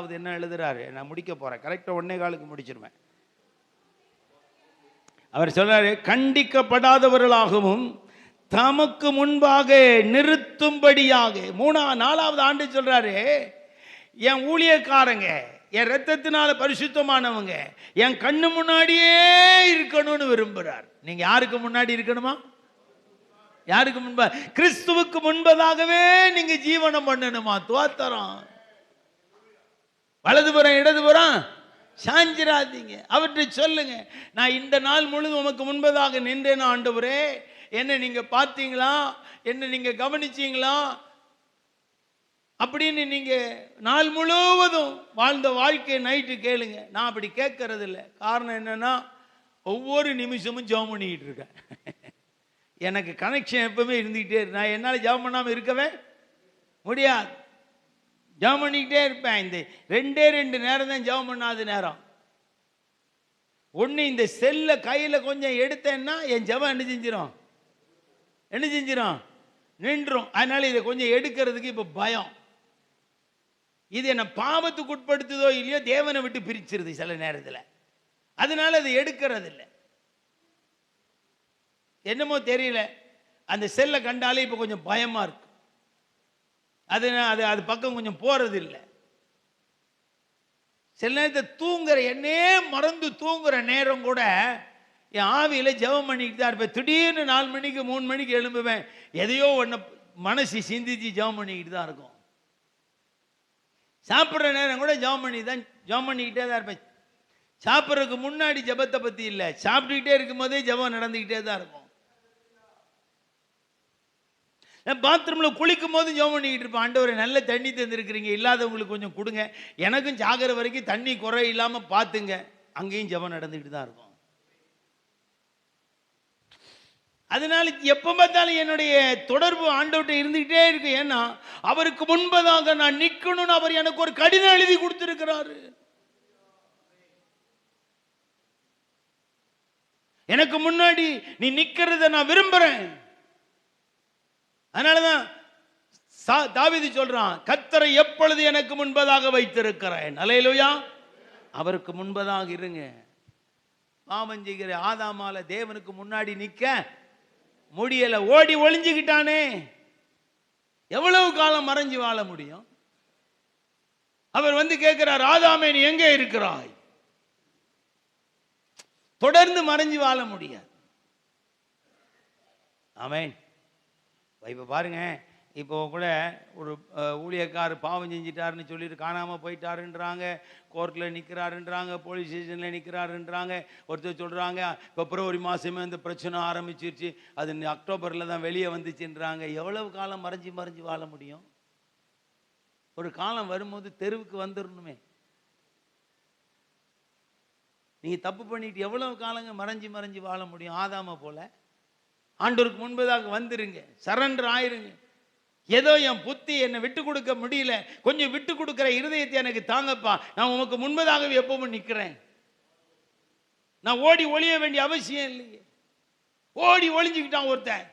அதாவது என்ன எழுதுறாரு? நான் முடிக்க போறேன். கரெக்டாக ஒன்னே காலுக்கு முடிச்சிருவேன். அவர் சொல்றாரு கண்டிக்கப்படாதவர்களாகவும் தமக்கு முன்பாக நிறுத்தும்படியாக. மூணா நாலாவது ஆண்டு சொல்றாரு என் ஊழியக்காரங்க என் ரத்தத்தினால பரிசுத்தமானவங்க என் கண்ணு முன்னாடியே இருக்கணும்னு விரும்புகிறார் நீங்க யாருக்கு முன்னாடி இருக்கணுமா? யாருக்கு முன்பா? கிறிஸ்துவுக்கு முன்பதாகவே நீங்க ஜீவனம் பண்ணணுமா? துவாத்தரம். வலதுபுறம் இடதுபுறம் சாஞ்சிராதீங்க. அவற்றை சொல்லுங்க. நான் இந்த நாள் முழுதும் உமக்கு முன்பதாக நின்றேன் ஆண்டவரே. என்ன நீங்க பார்த்தீங்களா? என்ன நீங்க கவனிச்சீங்களா? அப்படின்னு நீங்க நாள் முழுவதும் வாழ்ந்த வாழ்க்கை நைட்டு கேளுங்க. நான் அப்படி கேட்கறது இல்லை காரணம் என்னன்னா ஒவ்வொரு நிமிஷமும் ஜெபம் பண்ணிக்கிட்டு இருக்கேன். எனக்கு கனெக்ஷன் எப்பவுமே இருந்துக்கிட்டே நான் என்னால் ஜெபம் பண்ணாமல் இருக்கவே முடியாது. ஜெபம் பண்ணிக்கிட்டே இருப்பேன். இந்த ரெண்டே ரெண்டு நேரம் தான் ஜெபம் பண்ணாத நேரம். ஒன்று இந்த செல்லை கையில் கொஞ்சம் எடுத்தேன்னா என் ஜெபம் என்ன செஞ்சிடும் என்ன செஞ்சிடும் நின்றும். அதனால் இதை கொஞ்சம் எடுக்கிறதுக்கு இப்போ பயம். இது என்னை பாவத்துக்கு உட்படுத்துதோ இல்லையோ தேவனை விட்டு பிரிச்சிருது சில நேரத்தில். அதனால அதை எடுக்கிறது இல்லை என்னமோ தெரியல. அந்த செல்லை கண்டாலே இப்போ கொஞ்சம் பயமாக இருக்கு. அது அது அது பக்கம் கொஞ்சம் போகிறது இல்லை சில நேரத்தை தூங்குற என்னே மறந்து தூங்குற நேரம் கூட என் ஆவியில் ஜெபம் பண்ணிக்கிட்டு தான் இருப்பேன். திடீர்னு நாலு மணிக்கு மூணு மணிக்கு எழும்புவேன். எதையோ ஒன்று மனசு சிந்திச்சு ஜெபம் பண்ணிக்கிட்டு தான் இருக்கும். சாப்பிட்ற நேரம் கூட ஜெபம் பண்ணி தான் ஜெபம் பண்ணிக்கிட்டே தான் இருப்பேன். சாப்பிட்றதுக்கு முன்னாடி ஜெபத்தை பற்றி இல்லை. சாப்பிட்டுக்கிட்டே இருக்கும்போதே ஜெபம் நடந்துக்கிட்டே தான் இருக்கும். பாத்ரூமில் குளிக்கும் போது ஜெபம் பண்ணிக்கிட்டு இருப்பேன். ஆண்டவரை நல்ல தண்ணி தந்திருக்கிறீங்க. இல்லாதவங்களுக்கு கொஞ்சம் கொடுங்க. எனக்கும் ஜாகிற வரைக்கும் தண்ணி குறை இல்லாமல் பார்த்துங்க அங்கேயும் ஜெபம் நடந்துக்கிட்டு தான் இருக்கும். அதனால எப்போ பார்த்தாலும் என்னுடைய தொடர்பு ஆண்டவர்கிட்ட இருந்துகிட்டே இருக்கு. ஏன்னா அவருக்கு முன்பதாக நான் நிற்கணும்னு அவர் எனக்கு ஒரு கடிதம் எழுதி கொடுத்துருக்கிறாரு. எனக்கு முன்னாடி நீ நிற்கிறத நான் விரும்புறேன். அதனாலதான் சா- தாவிதி சொல்றான் கத்தரை எப்பொழுது எனக்கு முன்பதாக வைத்திருக்கிறேன்? அலையிலுயா அவருக்கு முன்பதாக இருங்க. பாவம் செய்கிற ஆதாமால தேவனுக்கு முன்னாடி நிக்க முடியல. ஓடி ஒளிஞ்சுக்கிட்டானே. எவ்வளவு காலம் மறைஞ்சு வாழ முடியும்? அவர் வந்து கேட்கிறார் ஆதாமே நீ எங்கே இருக்கிறாய்? தொடர்ந்து மறைஞ்சு வாழ முடியாது. ஆமென். இப்போ பாருங்க இப்போ கூட ஒரு ஊழியக்கார் பாவம் செஞ்சிட்டாருன்னு சொல்லிட்டு காணாமல் போயிட்டாருன்றாங்க கோர்ட்டில் நிற்கிறாருன்றாங்க போலீஸ் ஸ்டேஷனில் நிற்கிறாருன்றாங்க ஒருத்தர் சொல்கிறாங்க பிப்ரவரி மாதமே இந்த பிரச்சனை ஆரம்பிச்சிருச்சு அது அக்டோபரில் தான் வெளியே வந்துச்சுன்றாங்க. எவ்வளவு காலம் மறைஞ்சு மறைஞ்சு வாழ முடியும்? ஒரு காலம் வரும்போது தெருவுக்கு வந்துடணுமே நீங்கள் தப்பு பண்ணிட்டு எவ்வளவு காலங்க மறைஞ்சி மறைஞ்சு வாழ முடியும்? ஆதாம போல். ஆண்டோருக்கு முன்பதாக வந்துருங்க. சரண்டர் ஆயிருங்க. ஏதோ என் புத்தி என்னை விட்டு கொடுக்க முடியல. கொஞ்சம் விட்டு கொடுக்குற இருதயத்தை எனக்கு தாங்கப்பா. நான் உமக்கு முன்பதாகவே எப்பவும் நிற்கிறேன். நான் ஓடி ஒளிய வேண்டிய அவசியம் இல்லையே. ஓடி ஒளிஞ்சுக்கிட்டான் ஒருத்தன்.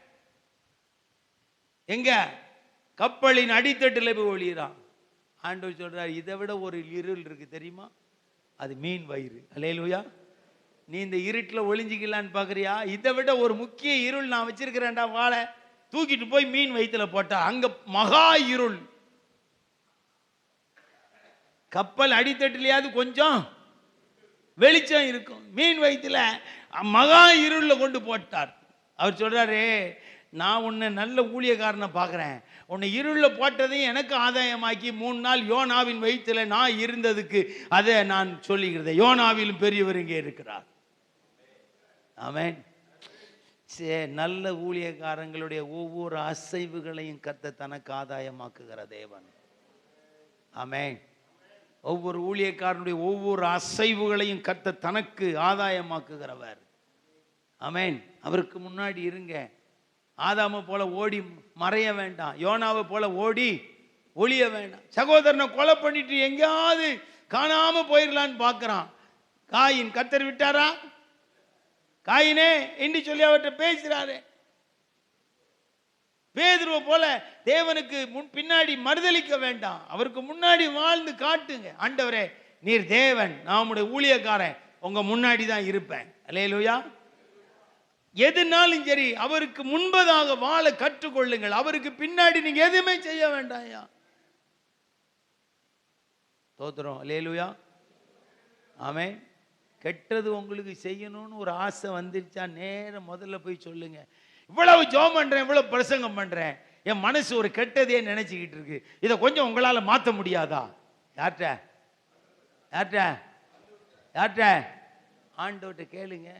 எங்க? கப்பலின் அடித்தட்டில் போய் ஒளியிறான். ஆண்டவர் சொல்றார் இதை விட ஒரு இருள் இருக்கு தெரியுமா? அது மீன் வயிறு. அலையலுயா நீ இந்த இருட்டில் ஒளிஞ்சிக்கலான்னு பார்க்குறியா இதை விட ஒரு முக்கிய இருள் நான் வச்சிருக்கிறேன்டா வாழை. தூக்கிட்டு போய் மீன் வயிற்றுல போட்டா அங்கே மகா இருள். கப்பல் அடித்தட்டுலையாவது கொஞ்சம் வெளிச்சம் இருக்கும். மீன் வயிற்றுல மகா இருளில் கொண்டு போட்டார். அவர் சொல்கிறாரு நான் உன்னை நல்ல ஊழியக்காரனை பார்க்குறேன் உன்னை இருளில் போட்டதையும் எனக்கு ஆதாயமாக்கி மூணு நாள் யோனாவின் வயிற்றில் நான் இருந்ததுக்கு அதை நான் சொல்லிக்கிறேன் யோனாவிலும் பெரியவர் இங்கே இருக்கிறார். அவன் சே நல்ல ஊழியக்காரங்களுடைய ஒவ்வொரு அசைவுகளையும் கத்த தனக்கு ஆதாயமாக்குகிற தேவன். ஆமென். ஒவ்வொரு ஊழியக்காரனுடைய ஒவ்வொரு அசைவுகளையும் கத்த தனக்கு ஆதாயமாக்குகிறவர். அமேன் அவருக்கு முன்னாடி இருங்க. ஆதாம போல ஓடி மறைய வேண்டாம். யோனாவை போல ஓடி ஒளிய வேண்டாம். சகோதரனை கொலை பண்ணிட்டு எங்கேயாவது காணாமல் போயிடலான்னு பார்க்குறான். காயின் கத்தர் விட்டாரா? காயினே என்று சொல்லி அவர்கிட்ட பேசுறாரு. பேதுருவை போல தேவனுக்கு முன் பின்னாடி மறுதளிக்க வேண்டாம். அவருக்கு முன்னாடி வாழ்ந்து காட்டுங்க. ஆண்டவரே நீர் தேவன் நான் உங்களுடைய ஊழியக்காரன். உங்க முன்னாடி தான் இருப்பேன். அலையலூயா எதுனாலும் சரி அவருக்கு முன்பதாக வாழ கற்றுக்கொள்ளுங்கள். அவருக்கு பின்னாடி நீங்க எதுவுமே செய்ய வேண்டாம்யா தோத்துறோம். அலையலூயா ஆமென். கெட்டது உங்களுக்கு செய்யணும்னு ஒரு ஆசை வந்துருச்சா? நேரம் முதல்ல போய் சொல்லுங்க. இவ்வளவு ஜோம் பண்றேன் இவ்வளவு பிரசங்கம் பண்றேன். என் மனசு ஒரு கெட்டதையே நினைச்சுக்கிட்டு இருக்கு. இதை கொஞ்சம் உங்களால மாத்த முடியாதா? யார்கிட்ட யார்கிட்ட யார்கிட்ட ஆண்டவர்கிட்ட கேளுங்க.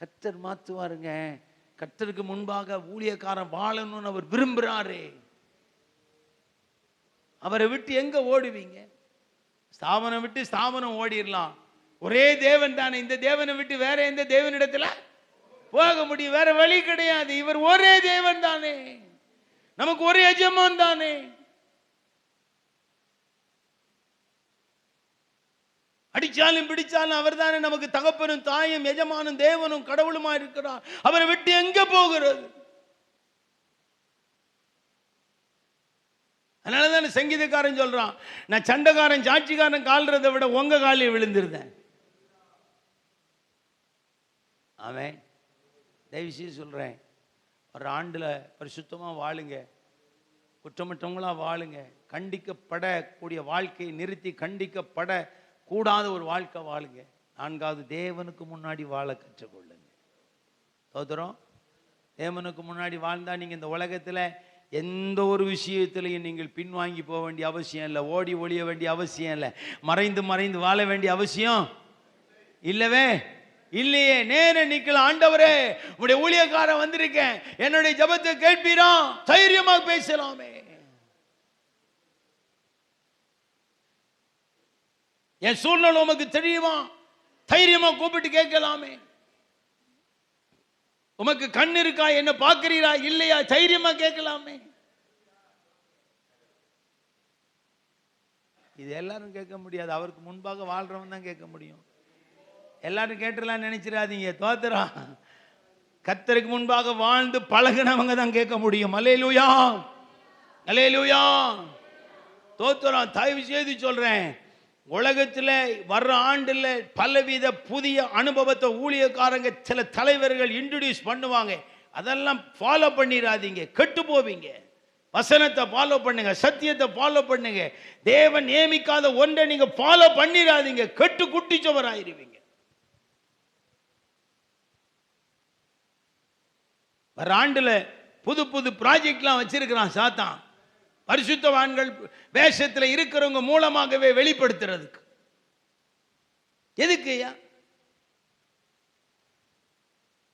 கத்தர் மாத்துவாருங்க. கத்தருக்கு முன்பாக ஊழியக்காரன் வாழணும்னு அவர் விரும்புறாரு. அவரை விட்டு எங்க ஓடுவீங்க? ஸ்தாபனம் விட்டு ஸ்தாபனம் ஓடிடலாம் ஒரே தேவன் தானே. இந்த தேவனை விட்டு வேற எந்த தேவனிடத்துல போக முடியும்? வேற வழி கிடையாது. இவர் ஒரே தேவன் தானே. நமக்கு ஒரே எஜமான் தானே. அடிச்சாலும் பிடிச்சாலும் அவர் தானே நமக்கு தகப்பனும் தாயும் எஜமானும் தேவனும் கடவுளுமா இருக்கிறார். அவரை விட்டு எங்க போகிறது? அதனால தானே சங்கீதக்காரன் சொல்றான் நான் சண்டைக்காரன் சாட்சிக்காரன் கால்றதை விட உங்க காலில் விழுந்திருந்தேன். அவன் தயவுசெய்து சொல்கிறேன் ஒரு ஆண்டில் பரிசுத்தமாக வாழுங்க. குற்றமற்றவங்களாக வாழுங்க. கண்டிக்கப்படக்கூடிய வாழ்க்கையை நிறுத்தி கண்டிக்கப்பட கூடாத ஒரு வாழ்க்கை வாழுங்க. நான்காவது தேவனுக்கு முன்னாடி வாழ கற்றுக்கொள்ளுங்க. தோதரம் தேவனுக்கு முன்னாடி வாழ்ந்தால் நீங்கள் இந்த உலகத்தில் எந்த ஒரு விஷயத்திலையும் நீங்கள் பின்வாங்கி போக வேண்டிய அவசியம் இல்லை. ஓடி ஒழிய வேண்டிய அவசியம் இல்லை. மறைந்து மறைந்து வாழ வேண்டிய அவசியம் இல்லவே இல்லையே நேர நிக்கல ஆண்டவரே உடைய ஊழியக்காரன் வந்திருக்கேன். என்னுடைய ஜபத்தை கேட்பீரா தைரியமாக பேசலாமே. என் சூழ்நிலை உமக்கு தெரியுமா? தைரியமா கூப்பிட்டு கேட்கலாமே. உமக்கு கண் இருக்கா என்ன பார்க்கிறீரா இல்லையா தைரியமா கேட்கலாமே. இது எல்லாரும் கேட்க முடியாது. அவருக்கு முன்பாக வாழ்றவன் தான் கேட்க முடியும். எல்லாரும் கேட்டுலாம் நினைச்சிடாதீங்க. தோத்துறா. கத்தருக்கு முன்பாக வாழ்ந்து பழகினவங்க தான் கேட்க முடியும். அலையலூயா அலையலூயா தோத்துறோம் தயவு செய்து சொல்றேன். உலகத்தில் வர்ற ஆண்டில் பலவித புதிய அனுபவத்தை ஊழியக்காரங்க சில தலைவர்கள் இன்ட்ரடியூஸ் பண்ணுவாங்க. அதெல்லாம் ஃபாலோ பண்ணிடாதீங்க. கெட்டு போவீங்க. வசனத்தை ஃபாலோ பண்ணுங்க. சத்தியத்தை ஃபாலோ பண்ணுங்க. தேவன் நியமிக்காத ஒன்றை நீங்கள் ஃபாலோ பண்ணிடாதீங்க. கெட்டு குட்டிச்சவராயிருவீங்க வர ஆண்டில் புது புது ப்ராஜெக்ட்லாம் வச்சிருக்கிறான் சாத்தான். பரிசுத்தவான்கள் வேஷத்தில் இருக்கிறவங்க மூலமாகவே வெளிப்படுத்துறதுக்கு. எதுக்கு ஐயா?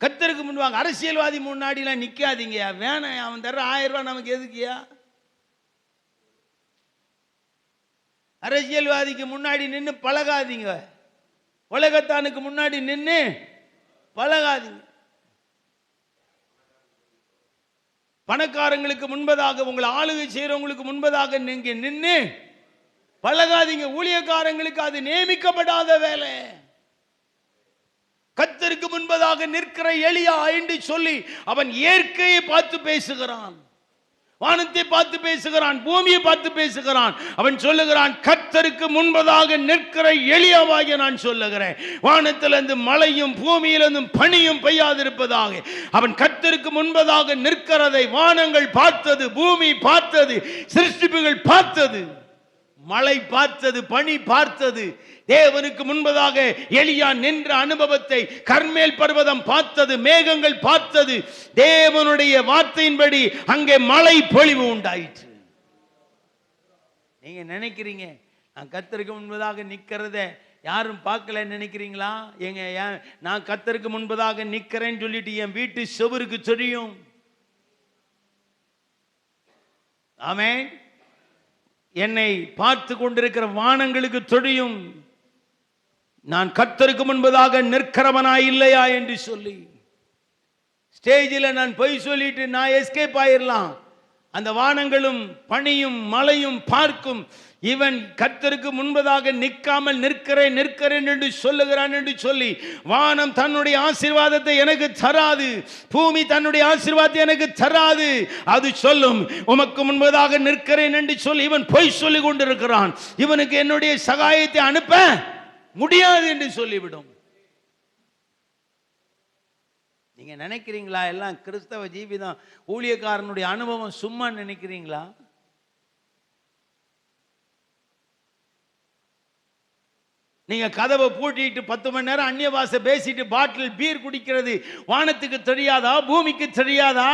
கத்தருக்கு முன்வாங்க அரசியல்வாதி முன்னாடிலாம் நிற்காதீங்க வேணாம் அவன் தர்ற ஆயிரம் ரூபா நமக்கு எதுக்குயா அரசியல்வாதிக்கு முன்னாடி நின்று பழகாதீங்க. உலகத்தானுக்கு முன்னாடி நின்று பழகாதீங்க. பணக்காரங்களுக்கு முன்பதாக உங்களை ஆளுகை செய்கிறவங்களுக்கு முன்பதாக நீங்கள் நின்று பழகாதீங்க. ஊழியக்காரங்களுக்கு அது நியமிக்கப்படாத வேலை. கத்தருக்கு முன்பதாக நிற்கிற எளியா என்று சொல்லி அவன் இயற்கையை பார்த்து பேசுகிறான். வானத்தை பார்த்து பேசுகிறான் பூமியை பார்த்து பேசுகிறான். அவன் சொல்லுகிறான் கத்தருக்கு முன்பதாக நிற்கிற எளியவாகிய நான் சொல்லுகிறேன். வானத்திலிருந்து மழையும் பூமியிலிருந்து பனியும் பெய்யாதிருப்பதாக. அவன் கத்தருக்கு முன்பதாக நிற்கிறதை வானங்கள் பார்த்தது பூமி பார்த்தது சிருஷ்டிப்புகள் பார்த்தது. மழை பார்த்தது பனி பார்த்தது. தேவனுக்கு முன்பதாக எளியா நின்ற அனுபவத்தை கர்மேல் பர்வதம் பார்த்தது மேகங்கள் பார்த்தது. தேவனுடைய வார்த்தையின்படி அங்கே மழை பொழிவு உண்டாயிற்று. நீங்க நினைக்கிறீங்க? நான் கத்தருக்கு முன்பதாக நிக்கிறத யாரும் பார்க்கல நினைக்கிறீங்களா? எங்க ஏன்? நான் கத்தருக்கு முன்பதாக நிக்கிறேன்னு சொல்லிட்டு என் வீட்டு செவருக்கு தெரியும் ஆமேன். என்னை பார்த்து கொண்டிருக்கிற வானங்களுக்கு தொழியும் நான் கத்தருக்கு முன்பதாக நிற்கிறவனா இல்லையா என்று சொல்லி. ஸ்டேஜில் நான் பொய் சொல்லிட்டு நான் எஸ்கேப் ஆயிடலாம் அந்த வானங்களும் பனியும் மலையும் பார்க்கும். இவன் கர்த்தருக்கு முன்பதாக நிற்காமல் நிற்கிறேன் நிற்கிறேன் என்று சொல்லுகிறான் என்று சொல்லி வானம் தன்னுடைய ஆசீர்வாதத்தை எனக்கு தராது. பூமி தன்னுடைய ஆசீர்வாதத்தை எனக்கு தராது. அது சொல்லும் உமக்கு முன்பதாக நிற்கிறேன் என்று சொல்லி இவன் பொய் சொல்லி கொண்டிருக்கிறான். இவனுக்கு என்னுடைய சகாயத்தை அனுப்ப முடியாது என்று சொல்லிவிடும். நீங்க நினைக்கிறீங்களா? எல்லாம் கிறிஸ்தவ ஜீவிதம். ஊழியக்காரனுடைய அனுபவம் சும்மா நினைக்கிறீங்களா? நீங்க கதவை பூட்டிட்டு பத்து மணி நேரம் அந்நிய பேசிட்டு பாட்டில் பீர் குடிக்கிறது வானத்துக்கு தெரியாதா? பூமிக்கு தெரியாதா?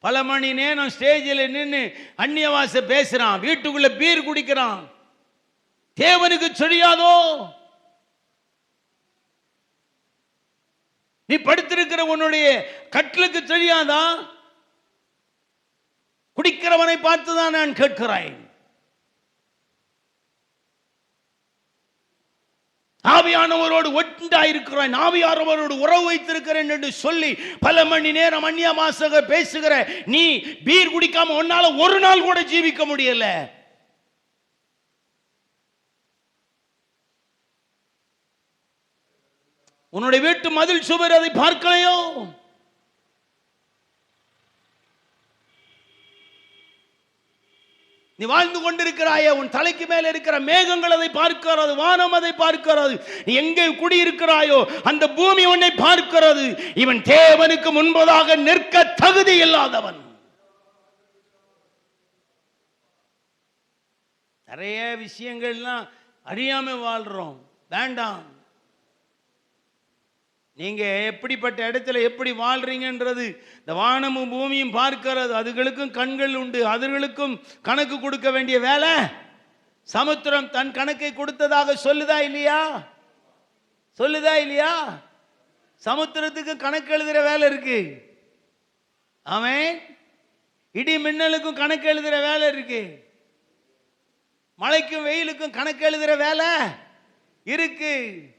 பல மணி நேரம் ஸ்டேஜில் நின்று அந்நிய பாஷை பேசுறான். வீட்டுக்குள்ள பீர் குடிக்கிறான். தேவனுக்கு தெரியாதோ? நீ படுத்திருக்கிற உன்னுடைய கட்டிலுக்கு தெரியாதா? குடிக்கிறவனை பார்த்துதான் நான் கேட்கிறேன். ஆவியானவரோடு ஒன்றாயிருக்கிறேன். ஆவியானவரோடு உறவு வைத்திருக்கிறேன் என்று சொல்லி பல மணி நேரம் அந்நிய மாசக பேசுகிற நீ பீர் குடிக்காம உன்னால ஒரு நாள் கூட ஜீவிக்க முடியல. உன்னுடைய வீட்டு மதில் சுவர் அதை பார்க்கலையோ? நீ வாழ்ந்து கொண்டிருக்கிறாயே உன் தலைக்கு மேல இருக்கிற மேகங்கள் அதை பார்க்கிறது வானம் அதை பார்க்கிறது. நீ எங்கே குடியிருக்கிறாயோ அந்த பூமி உன்னை பார்க்கிறது. இவன் தேவனுக்கு முன்பதாக நிற்க தகுதி இல்லாதவன். நிறைய விஷயங்கள்லாம் அறியாம வாழ்றோம். வேண்டாம். நீங்கள் எப்படிப்பட்ட இடத்துல எப்படி வாழ்றீங்கன்றது இந்த வானமும் பூமியும் பார்க்கிறது அதுகளுக்கும் கண்கள் உண்டு அதுகளுக்கும் கணக்கு கொடுக்க வேண்டிய வேலை? சமுத்திரம் தன் கணக்கை கொடுத்ததாக சொல்லுதா இல்லையா? சொல்லுதா இல்லையா? சமுத்திரத்துக்கு கணக்கு எழுதுகிற வேலை இருக்கு. அவன் இடி மின்னலுக்கும் கணக்கு எழுதுகிற வேலை இருக்கு. மழைக்கும் வெயிலுக்கும் கணக்கு எழுதுகிற வேலை இருக்குது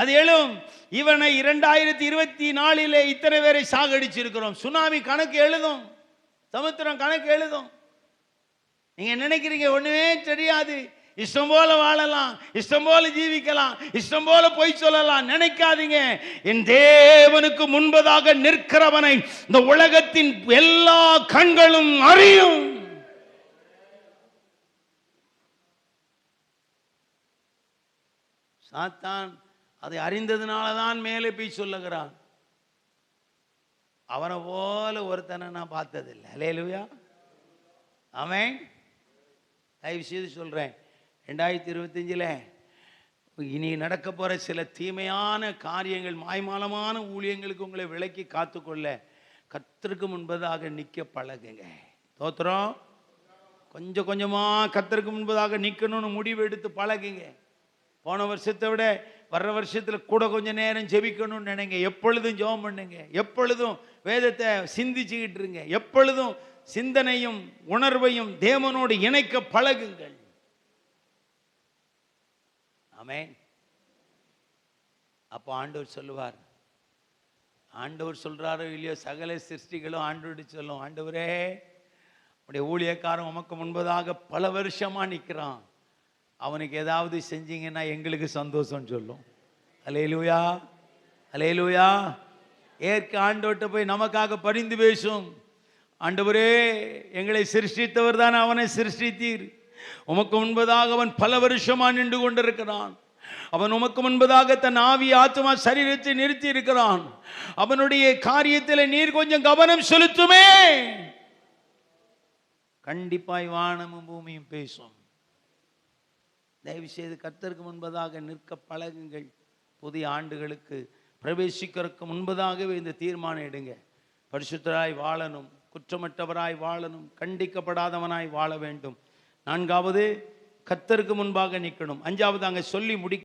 அது எழும் இவனை இரண்டாயிரத்தி இருபத்தி நாலிலே இத்தனை பேரை சாகடிச்சிருக்கிறோம். சுனாமி கணக்கு எழுதும். சமுத்திரம் கணக்கு எழுதும். நீங்க நினைக்கிறீங்க ஒண்ணுமே தெரியாது. இஷ்டம் போல வாழலாம் இஷ்டம் போல ஜீவிக்கலாம் இஷ்டம் போல பொய் சொல்லலாம். நினைக்காதீங்க. என் தேவனுக்கு முன்பதாக நிற்கிறவனை இந்த உலகத்தின் எல்லா கண்களும் அறியும். சாத்தான் அதை அறிந்ததுனால தான் மேலே போய் சொல்லுகிறான். அவனை போல ஒருத்தனை நான் பார்த்ததில்லை. அலையலுவியா அவன் தயவு செய்து சொல்கிறேன் ரெண்டாயிரத்தி இருபத்தஞ்சில் இனி நடக்க போகிற சில தீமையான காரியங்கள் மாய்மாலமான ஊழியங்களுக்கு உங்களை விலக்கி காத்துக்கொள்ள கத்திற்கு முன்பதாக நிற்க பழகுங்க. தோத்துறோம்? கொஞ்சம் கொஞ்சமாக கத்திற்கு முன்பதாக நிற்கணும்னு முடிவு எடுத்து பழகுங்க. போன வருஷத்தை விட வர்ற வருஷத்தில் கூட கொஞ்சம் நேரம் ஜெபிக்கணும்னு நினைங்க. எப்பொழுதும் ஜெபம் பண்ணுங்க. எப்பொழுதும் வேதத்தை சிந்திச்சுக்கிட்டு இருங்க. எப்பொழுதும் சிந்தனையும் உணர்வையும் தேவனோடு இணைக்க பழகுங்கள். ஆமேன். அப்போ ஆண்டவர் சொல்லுவார். ஆண்டவர் சொல்றாரோ இல்லையோ சகல சிருஷ்டிகளும் ஆண்டோடு சொல்லும். ஆண்டவரே உடைய ஊழியக்காரன் உமக்கு முன்பதாக பல வருஷமா நிற்கிறான். அவனுக்கு ஏதாவது செஞ்சீங்கன்னா எங்களுக்கு சந்தோஷம் சொல்லும். அலையலூயா அலையலூயா ஏற்க ஆண்டோட்ட போய் நமக்காக பரிந்து பேசும். ஆண்டவரே எங்களை சிருஷ்டித்தவர் தான் அவனை சிருஷ்டித்தீர். உமக்கு முன்பதாக அவன் பல வருஷமாக நின்று கொண்டிருக்கிறான். அவன் உமக்கு முன்பதாக தன் ஆவி ஆத்மா சரீரத்தை நிறுத்தி இருக்கிறான். அவனுடைய காரியத்தில் நீர் கொஞ்சம் கவனம் செலுத்துமே. கண்டிப்பாய் வானமும் பூமியும் பேசும். தயவுசெய்து கர்த்தருக்கு முன்பதாக நிற்க பழகுங்கள். புதிய ஆண்டுகளுக்கு பிரவேசிக்கிறதுக்கு முன்பதாகவே இந்த தீர்மானம் எடுங்க. பரிசுத்தராய் வாழணும் குற்றமற்றவராய் வாழணும் கண்டிக்கப்படாதவனாய் வாழ வேண்டும். நான்காவது கர்த்தருக்கு முன்பாக நிற்கணும். அஞ்சாவது அங்கே சொல்லி முடி